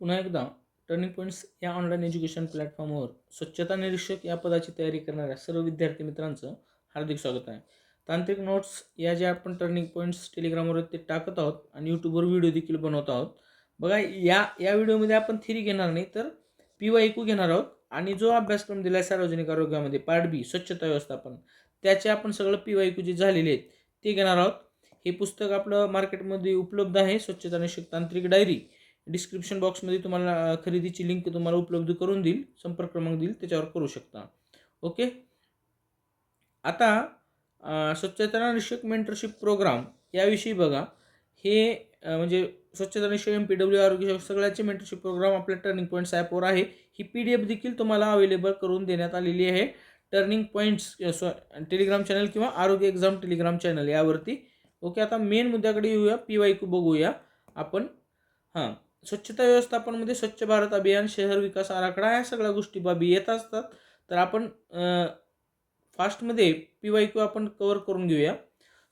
पुन्हा एकदा turning points या ऑनलाईन एज्युकेशन प्लॅटफॉर्मवर स्वच्छता निरीक्षक या पदाची तयारी करणाऱ्या सर्व विद्यार्थी मित्रांचं हार्दिक स्वागत आहे. तांत्रिक नोट्स या ज्या आपण टर्निंग पॉईंट्स टेलिग्रामवर ते टाकत आहोत आणि यूट्यूबवर व्हिडिओ देखील बनवत आहोत. बघा या या व्हिडिओमध्ये आपण थिरी घेणार नाही तर पी वाय क्यू घेणार आहोत आणि जो अभ्यासक्रम दिला आहे सार्वजनिक आरोग्यामध्ये पार्ट बी स्वच्छता व्यवस्थापन त्याचे आपण सगळं पी वाय क्यू जे झालेले आहेत ते घेणार आहोत. हे पुस्तक आपलं मार्केटमध्ये उपलब्ध आहे स्वच्छता निरीक्षक तांत्रिक डायरी डिस्क्रिप्शन बॉक्समध्ये तुम्हाला खरेदीची लिंक तुम्हाला उपलब्ध करून देईल संपर्क क्रमांक देईल त्याच्यावर करू शकता. ओके आता स्वच्छता निषेक मेंटरशिप प्रोग्राम याविषयी बघा. हे म्हणजे स्वच्छता निश्चय एम पी डब्ल्यू आरोग्य सगळ्याचे मेंटरशिप प्रोग्राम आपल्या टर्निंग पॉईंट्स ॲपवर आहे. ही पी डी एफ देखील तुम्हाला अवेलेबल करून देण्यात आलेली आहे. टर्निंग पॉईंट्स टेलिग्राम चॅनल किंवा आरोग्य एक्झाम टेलिग्राम चॅनल यावरती. ओके आता मेन मुद्द्याकडे येऊया पी वाय क्यू बघूया. आपण हां. स्वच्छता व्यवस्थापनमध्ये स्वच्छ भारत अभियान शहर विकास आराखडा या सगळ्या गोष्टी बाबी येत असतात. तर आपण फास्टमध्ये पी वाय क्यू आपण कवर करून घेऊया.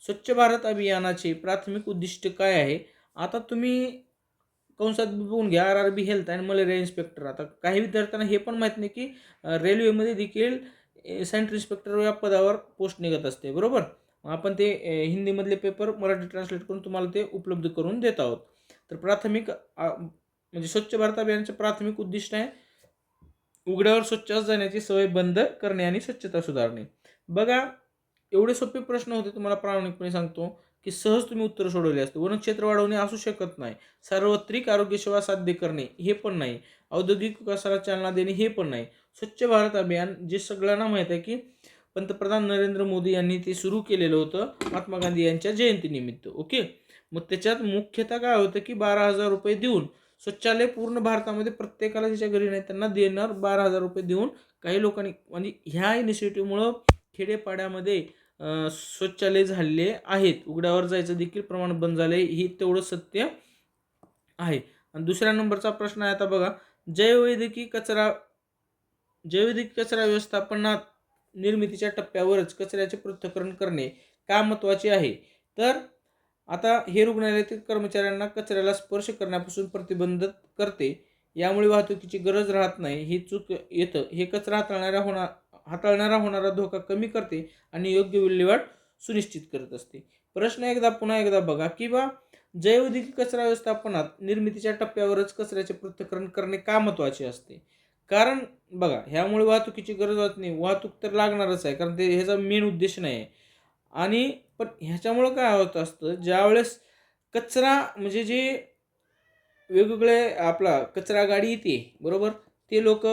स्वच्छ भारत अभियानाचे प्राथमिक उद्दिष्ट काय आहे? आता तुम्ही कंसात बघून घ्या R R B health and malaria inspector. आता काही विद्यार्थ्यांना हे पण माहीत नाही की रेल्वेमध्ये देखील सेंट्रल इन्स्पेक्टर या पदावर पोस्ट निघत असते. बरोबर? मग आपण ते हिंदीमधले पेपर मराठी ट्रान्सलेट करून तुम्हाला ते उपलब्ध करून देत आहोत. तर प्राथमिक म्हणजे स्वच्छ भारत अभियानाचे प्राथमिक उद्दिष्ट आहे उघड्यावर स्वच्छ जाण्याची सवय बंद करणे आणि स्वच्छता सुधारणे. बघा एवढे सोपे प्रश्न होते तुम्हाला प्रामाणिकपणे सांगतो की सहज तुम्ही उत्तर सोडवले असते. वनक्षेत्र वाढवणे असू शकत नाही. सार्वत्रिक आरोग्यसेवा साध्य करणे हे पण नाही. औद्योगिक विकासाला चालना देणे हे पण नाही. स्वच्छ भारत अभियान जे सगळ्यांना माहीत आहे की पंतप्रधान नरेंद्र मोदी यांनी ते सुरू केलेलं होतं महात्मा गांधी यांच्या जयंतीनिमित्त. ओके? मग त्याच्यात मुख्यतः काय होतं की बारा हजार रुपये देऊन शौचालय पूर्ण भारतामध्ये प्रत्येकाला ज्याच्या घरी नाही त्यांना देणार बारा हजार रुपये देऊन काही लोकांनी म्हणजे ह्या इनिशिएटिव्हमुळं खेडेपाड्यामध्ये अं, शौचालय झालेले आहेत. उघड्यावर जायचं देखील प्रमाण बंद झाले हे तेवढं सत्य आहे. आणि दुसऱ्या नंबरचा प्रश्न आहे आता बघा. जैववैद्यकीय कचरा जैववैद्यकीय कचरा व्यवस्थापनात निर्मितीच्या टप्प्यावरच कचऱ्याचे पृथक्करण करणे का महत्त्वाचे आहे? तर आता हे रुग्णालयातील कर्मचाऱ्यांना कचऱ्याला स्पर्श करण्यापासून प्रतिबंधित करते. यामुळे वाहतुकीची गरज राहत नाही. ही चूक येतं. हे कचरा हाताळणाऱ्या होणार हाताळणारा होणारा धोका कमी करते आणि योग्य विल्हेवाट सुनिश्चित करत असते. प्रश्न एकदा पुन्हा एकदा बघा किंवा जैवधिक कचरा व्यवस्थापनात निर्मितीच्या टप्प्यावरच कचऱ्याचे पृथ्थकरण करणे का महत्त्वाचे असते? कारण बघा ह्यामुळे वाहतुकीची गरज होत नाही. वाहतूक तर लागणारच आहे. कारण ते ह्याचा मेन उद्देश नाही आहे. आणि पण ह्याच्यामुळं काय होत असतं ज्यावेळेस कचरा म्हणजे जे वेगवेगळे आपला कचरा गाडी येते बरोबर? ते लोक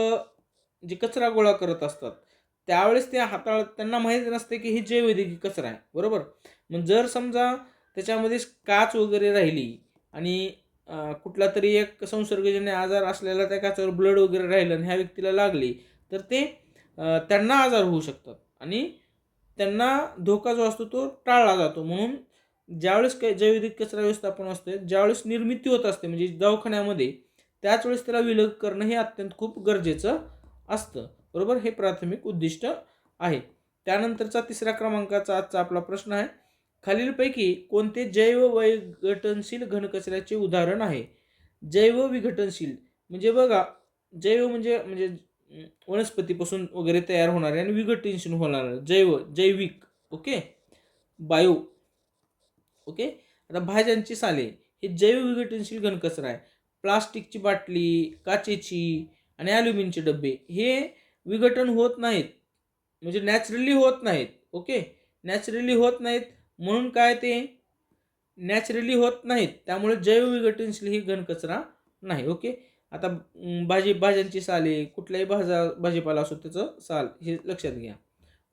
जे कचरा गोळा करत असतात त्यावेळेस ते हाताळ त्यांना माहीत नसते की हे जैवैद्यकीय कचरा आहे बरोबर? मग जर समजा त्याच्यामध्ये काच वगैरे राहिली आणि कुठला तरी एक संसर्गजन्य आजार असलेला त्या काचावर ब्लड वगैरे राहिलं आणि ह्या व्यक्तीला लागली तर ते त्यांना आजार होऊ शकतात. आणि त्यांना धोका जो असतो तो टाळला जातो. म्हणून ज्यावेळेस काही जैविक कचरा व्यवस्थापन असते ज्यावेळेस निर्मिती होत असते म्हणजे दवाखान्यामध्ये त्याच वेळेस त्याला विलग करणं हे अत्यंत खूप गरजेचं असतं. बरोबर? हे प्राथमिक उद्दिष्ट आहे. त्यानंतरचा तिसऱ्या क्रमांकाचा आजचा आपला प्रश्न आहे. खालीलपैकी कोणते जैव विघटनशील घनकचऱ्याचे उदाहरण आहे? जैव विघटनशील म्हणजे बघा जैव म्हणजे म्हणजे वनस्पतीपासून वगैरे तयार होणारे आणि विघटनशील होणारे जैव जैविक ओके बायो ओके आता भाज्यांची साले हे जैव विघटनशील घनकचरा आहे. प्लास्टिकची बाटली काचेची आणि ॲल्युमिनचे डबे हे विघटन होत नाहीत. म्हणजे नॅचरली होत नाहीत ओके नॅचरली होत नाहीत. म्हणून काय ते? नॅचरली होत नाहीत. त्यामुळे जैव विघटनशील ही घनकचरा नाही ओके आता भाजी भाज्यांची साले कुठल्याही भाजा भाजीपाला असो त्याचं साल हे लक्षात घ्या.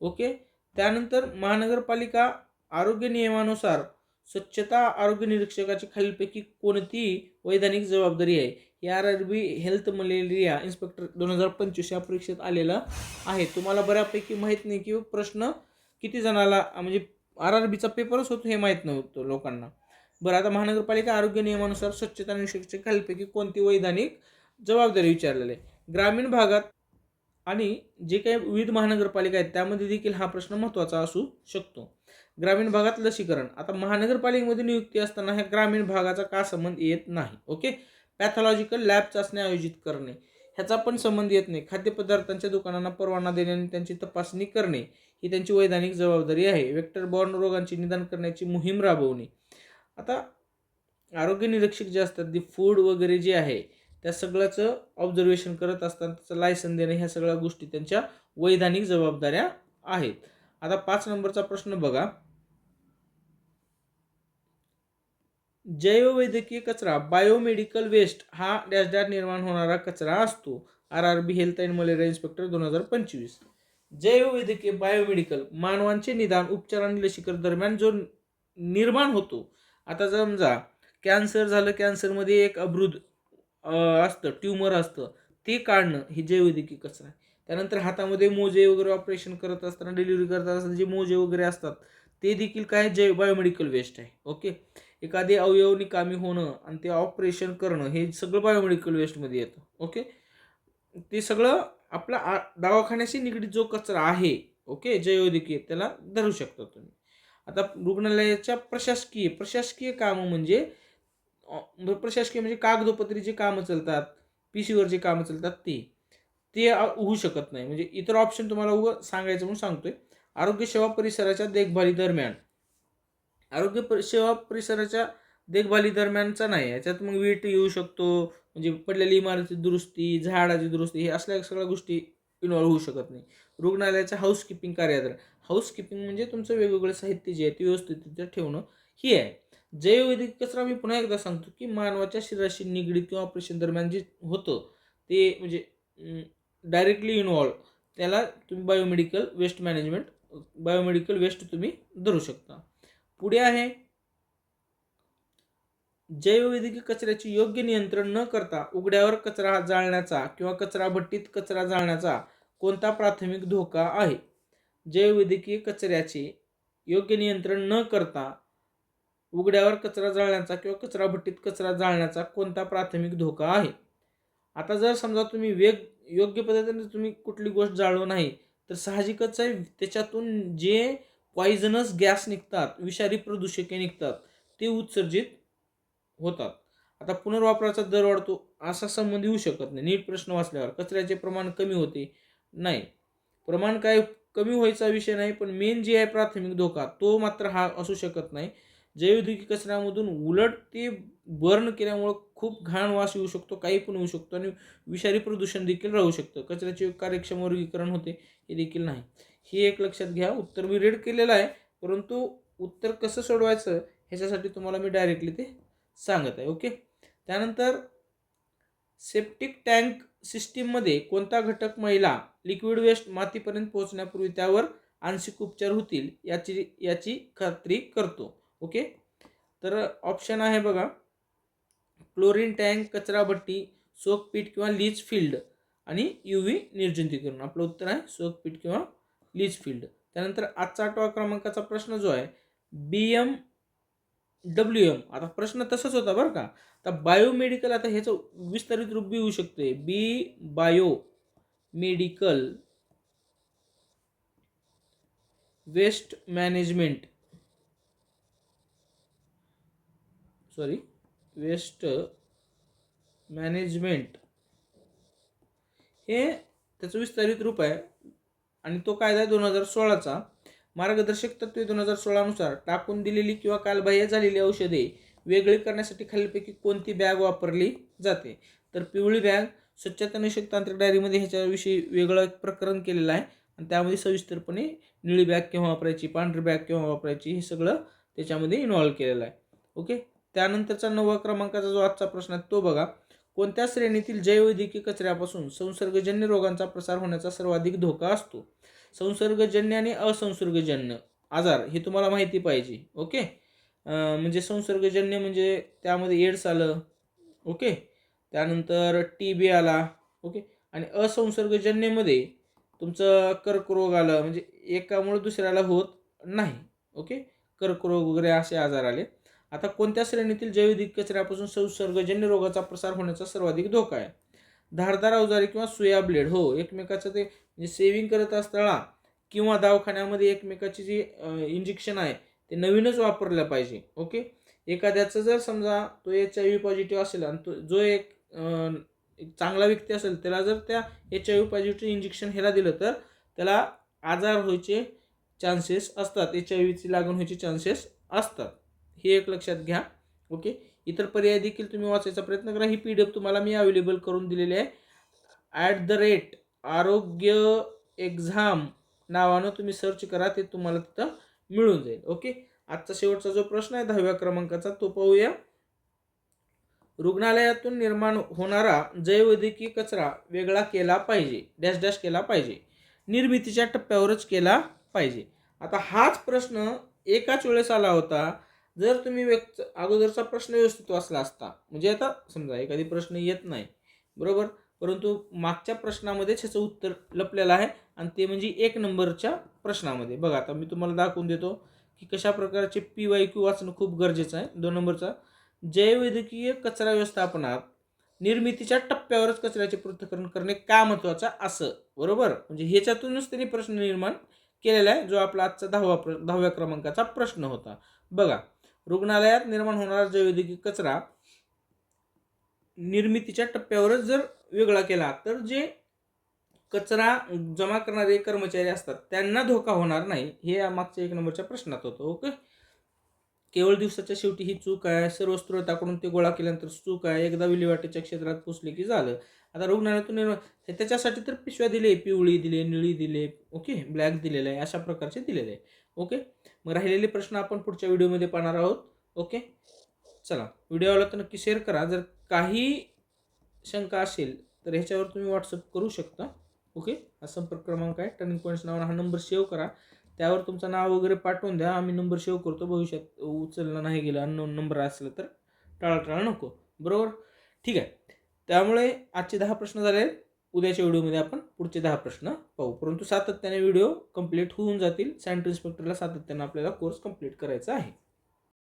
ओके? त्यानंतर महानगरपालिका आरोग्य नियमानुसार स्वच्छता आरोग्य निरीक्षकाची खालीलपैकी कोणती वैधानिक जबाबदारी आहे? हे R R B health malaria inspector दोन हजार पंचवीस या परीक्षेत आलेला आहे. तुम्हाला बऱ्यापैकी माहीत नाही की प्रश्न किती जणाला म्हणजे आर आर बीचा पेपरच होतो हे माहीत नव्हतं लोकांना. बरं आता महानगरपालिका आरोग्य नियमानुसार स्वच्छता निरीक्षकाची खालीलपैकी कोणती वैधानिक जबाबदारी विचारलेली आहे? ग्रामीण भागात आणि जे काही विविध महानगरपालिका आहेत त्यामध्ये देखील हा प्रश्न महत्त्वाचा असू शकतो. ग्रामीण भागात लसीकरण. आता महानगरपालिकेमध्ये नियुक्ती असताना ह्या ग्रामीण भागाचा का संबंध येत नाही? ओके? पॅथॉलॉजिकल लॅब चाचण्या आयोजित करणे. ह्याचा पण संबंध येत नाही. खाद्यपदार्थांच्या दुकानांना परवाना देणे आणि त्यांची तपासणी करणे ही त्यांची वैधानिक जबाबदारी आहे. वेक्टर बॉर्न रोगांची निदान करण्याची मोहीम राबवणे. आता आरोग्य निरीक्षक जे असतात ते फूड वगैरे जे आहे त्या सगळ्याचं ऑब्झर्वेशन करत असताना त्याचं लायसन देणे ह्या सगळ्या गोष्टी त्यांच्या वैधानिक जबाबदाऱ्या आहेत. आता पाच नंबरचा प्रश्न बघा. जैववैद्यकीय कचरा बायोमेडिकल वेस्ट हा डॅश डॅश निर्माण होणारा कचरा असतो. R R B health and malaria inspector दोन हजार पंचवीस. जैववैद्यकीय बायोमेडिकल मानवांचे निदान उपचार आणि लसीकरण दरम्यान जो निर्माण होतो आता समजा कॅन्सर झालं कॅन्सरमध्ये एक अब्रुद असतं ट्युमर असतं. ते काढणं हे जैवैद्यकीय कचरा आहे. त्यानंतर हातामध्ये मोजे वगैरे ऑपरेशन करत असताना डिलिव्हरी करत असताना जे मोजे वगैरे असतात ते देखील काय जै बायोमेडिकल वेस्ट आहे ओके एखादी अवयव निकामी होणं आणि ते ऑपरेशन करणं हे सगळं बायोमेडिकल वेस्टमध्ये येतं ओके ते सगळं आपला आ दवाखान्याशी निगडीत जो कचरा आहे ओके जैवैद्यकीय त्याला धरू शकता तुम्ही. आता रुग्णालयाच्या प्रशासकीय प्रशासकीय कामं म्हणजे, म्हणजे प्रशासकीय म्हणजे कागदोपत्री जे कामं चालतात पी सीवर जे कामं चालतात ते. ते होऊ शकत नाही. म्हणजे इतर ऑप्शन तुम्हाला उगं सांगायचं म्हणून सांगतोय. आरोग्य सेवा परिसराच्या देखभाली दरम्यान. आरोग्य परि सेवा परिसराच्या देखभाली दरम्यानचा नाही. याच्यात मग वीट येऊ शकतो. म्हणजे पडलेली इमारती दुरुस्ती झाडाची दुरुस्ती हे असल्या सगळ्या गोष्टी इन्व्हॉल्व्ह होऊ शकत नाही. रुग्णालयाच्या हाऊसकीपिंग कार्यात हाऊसकीपिंग म्हणजे तुमचं वेगवेगळं साहित्य जे आहे ते व्यवस्थित ठेवणं ही आहे. जैववैद्यकीय कचरा मी पुन्हा एकदा सांगतो की मानवाच्या शरीराशी निगडीत किंवा ऑपरेशन दरम्यान जे होतं ते म्हणजे डायरेक्टली इन्व्हॉल्व त्याला तुम्ही biomedical waste management biomedical waste तुम्ही धरू शकता. पुढे आहे जैववैद्यकीय कचऱ्याचे योग्य नियंत्रण न करता उघड्यावर कचरा जाळण्याचा किंवा कचरा भट्टीत कचरा जाळण्याचा कोणता प्राथमिक धोका आहे? जैववैद्यकीय कचऱ्याचे योग्य नियंत्रण न करता उघड्यावर कचरा जाळण्याचा किंवा कचरा भट्टीत कचरा जाळण्याचा कोणता प्राथमिक धोका आहे? आता जर समजा तुम्ही वेग योग्य पद्धतीने तुम्ही कुठली गोष्ट जाळव नाही तर साहजिकच आहे त्याच्यातून जे पॉइझनस गॅस निघतात विषारी प्रदूषके निघतात ते उत्सर्जित होतात. आता पुनर्वापराचा दर वाढतो असा संबंध येऊ शकत नाही. नीट प्रश्न वाचल्यावर कचऱ्याचे प्रमाण कमी होते नाही. प्रमाण काय कमी व्हायचा विषय नाही पण मेन जे आहे प्राथमिक धोका तो मात्र हा असू शकत नाही. जैवद्युकी कचऱ्यामधून उलट ते बर्न केल्यामुळं खूप घाण वास येऊ शकतो काही पण होऊ शकतो आणि विषारी प्रदूषण देखील राहू शकतं. कचऱ्याचे कार्यक्षम वर्गीकरण होते हे देखील नाही. हे एक लक्षात घ्या उत्तर मी रेड केलेलं आहे परंतु उत्तर कसं सोडवायचं ह्याच्यासाठी तुम्हाला मी डायरेक्टली ते सांगत आहे ओके त्यानंतर सेप्टिक टँक सिस्टीममध्ये कोणता घटक महिला लिक्विड वेस्ट मातीपर्यंत पोहोचण्यापूर्वी त्यावर आंशिक उपचार होतील याची याची खात्री करतो. ओके? तर ऑप्शन आहे बघा. क्लोरीन टँक कचरा भट्टी सोकपीठ किंवा लीच फील्ड आणि यू व्ही निर्जंतुकीकरण. आपलं उत्तर आहे सोकपीठ किंवा लीच फील्ड. त्यानंतर आजचा आठवा क्रमांकाचा प्रश्न जो आहे बी एम डब्ल्यू एम. आता प्रश्न तसाच होता बरं का. आता बायोमेडिकल आता ह्याचं विस्तारित रूप बी होऊ शकते B bio medical waste management. Sorry waste management. हे त्याचं विस्तारित रूप आहे आणि तो कायदा आहे दोन हजार सोळाचा. मार्गदर्शक तत्वे दोन हजार सोळानुसार टाकून दिलेली किंवा कालबाह्य झालेली औषधे वेगळी करण्यासाठी खालीलपैकी कोणती बॅग वापरली जाते? तर पिवळी बॅग स्वच्छतानिषेक तांत्रिक डायरीमध्ये ह्याच्याविषयी वेगळं प्रकरण केलेलं आहे. आणि त्यामध्ये सविस्तरपणे निळी बॅग केव्हा वापरायची पांढरी बॅग केव्हा वापरायची हे सगळं त्याच्यामध्ये इन्व्हॉल्व केलेलं आहे. ओके? त्यानंतरचा नववा क्रमांकाचा जो आजचा प्रश्न आहे तो बघा. कोणत्या श्रेणीतील जैववैद्यकीय कचऱ्यापासून संसर्गजन्य रोगांचा प्रसार होण्याचा सर्वाधिक धोका असतो? संसर्गजन्य आणि असंसर्गजन्य. आजार हे तुम्हाला माहिती पाहिजे ओके? म्हणजे संसर्गजन्य म्हणजे त्यामध्ये एड्स आलं ओके? त्यानंतर टी बी आला ओके? आणि असंसर्गजन्यमध्ये तुमचं कर्करोग आलं म्हणजे एकामुळे दुसऱ्याला होत नाही ओके? कर्करोग वगैरे असे आजार आले. आता कोणत्या श्रेणीतील जैविक कचऱ्यापासून संसर्गजन्य रोगाचा प्रसार होण्याचा सर्वाधिक धोका आहे? धारदार अवजारे किंवा सुया ब्लेड हो एकमेकाचं ते म्हणजे सेविंग करत असताना किंवा दवाखान्यामध्ये एकमेकाची जी इंजेक्शन आहे ते नवीनच वापरलं पाहिजे ओके? एखाद्याचं जर समजा तो एच आय व्ही पॉझिटिव्ह असेल आणि तो जो एक एक चांगला व्यक्ती असेल त्याला जर त्या H I V positive injection ह्याला दिलं तर त्याला आजार व्हायचे चान्सेस असतात एच आय व्हीची लागण व्हायचे चान्सेस असतात. हे एक लक्षात घ्या ओके? इतर पर्याय देखील तुम्ही वाचायचा प्रयत्न करा. ही पी डी एफ तुम्हाला मी अवेलेबल करून दिलेली आहे. ॲट द रेट आरोग्य एक्झाम नावानं तुम्ही सर्च करा ते तुम्हाला तिथं मिळून जाईल. ओके आजचा शेवटचा जो प्रश्न आहे दहाव्या क्रमांकाचा तो पाहूया. रुग्णालयातून निर्माण होणारा जैवैद्यकीय कचरा वेगळा केला पाहिजे. डॅश डॅश केला पाहिजे. निर्मितीच्या टप्प्यावरच केला पाहिजे. आता हाच प्रश्न एकाच वेळेस आला होता. जर तुम्ही व्यक्त अगोदरचा प्रश्न व्यवस्थित वाचला असता म्हणजे आता समजा एखादी प्रश्न येत नाही बरोबर? परंतु मागच्या प्रश्नामध्येच ह्याचं उत्तर लपलेलं आहे आणि ते म्हणजे एक नंबरच्या प्रश्नामध्ये. बघा आता मी तुम्हाला दाखवून देतो की कशा प्रकारचे पी वाय क्यू वाचणं खूप गरजेचं आहे दोन नंबरचा. जैवैद्यकीय कचरा व्यवस्थापनात निर्मितीच्या टप्प्यावरच कचऱ्याचे पृथक्करण करणे का महत्त्वाचं असं बरोबर? म्हणजे ह्याच्यातूनच त्यांनी प्रश्न निर्माण केलेला आहे जो आपला आजचा दहावा प्र दहाव्या क्रमांकाचा प्रश्न होता. बघा रुग्णालयात निर्माण होणारा जैवैद्यकीय कचरा निर्मितीच्या टप्प्यावरच जर वेगळा केला तर जे कचरा जमा करणारे कर्मचारी असतात त्यांना धोका होणार नाही. हे या मागच्या एक नंबरच्या प्रश्नात होतं ओके? केवळ दिवसाच्या शेवटी ही चूक आहे सर्व स्त्रोताकडून ते गोळा केल्यानंतर चूक आहे एकदा विल्हेवाटेच्या क्षेत्रात पोचले की झालं. आता रुग्णालयातून निर्माण हे त्याच्यासाठी तर पिशव्या दिले पिवळी दिले निळी दिले ओके? ब्लॅक दिलेलं आहे अशा प्रकारचे दिलेले आहे. ओके? मग राहिलेले प्रश्न आपण पुढच्या व्हिडिओमध्ये पाहणार आहोत. ओके? चला व्हिडिओ आला तर नक्की शेअर करा. जर काही शंका असेल तर ह्याच्यावर तुम्ही व्हॉट्सअप करू शकता. ओके? हा संपर्क क्रमांक आहे. टर्निंग पॉईंट्स नावानं हा नंबर सेव्ह करा. त्यावर तुमचं नाव वगैरे पाठवून द्या. आम्ही नंबर सेव्ह करतो. भविष्यात उचलला नाही गेला अननोन नंबर असला तर टाळाटाळ नको. बरोबर? ठीक आहे. त्यामुळे आजचे दहा प्रश्न झाले. उद्याच्या व्हिडिओमध्ये आपण पुढचे दहा प्रश्न पाहू. परंतु सातत्याने व्हिडिओ कंप्लीट होऊन जातील. सॅनिटरी इन्स्पेक्टरला सातत्यानं आपल्याला कोर्स कंप्लीट करायचा आहे.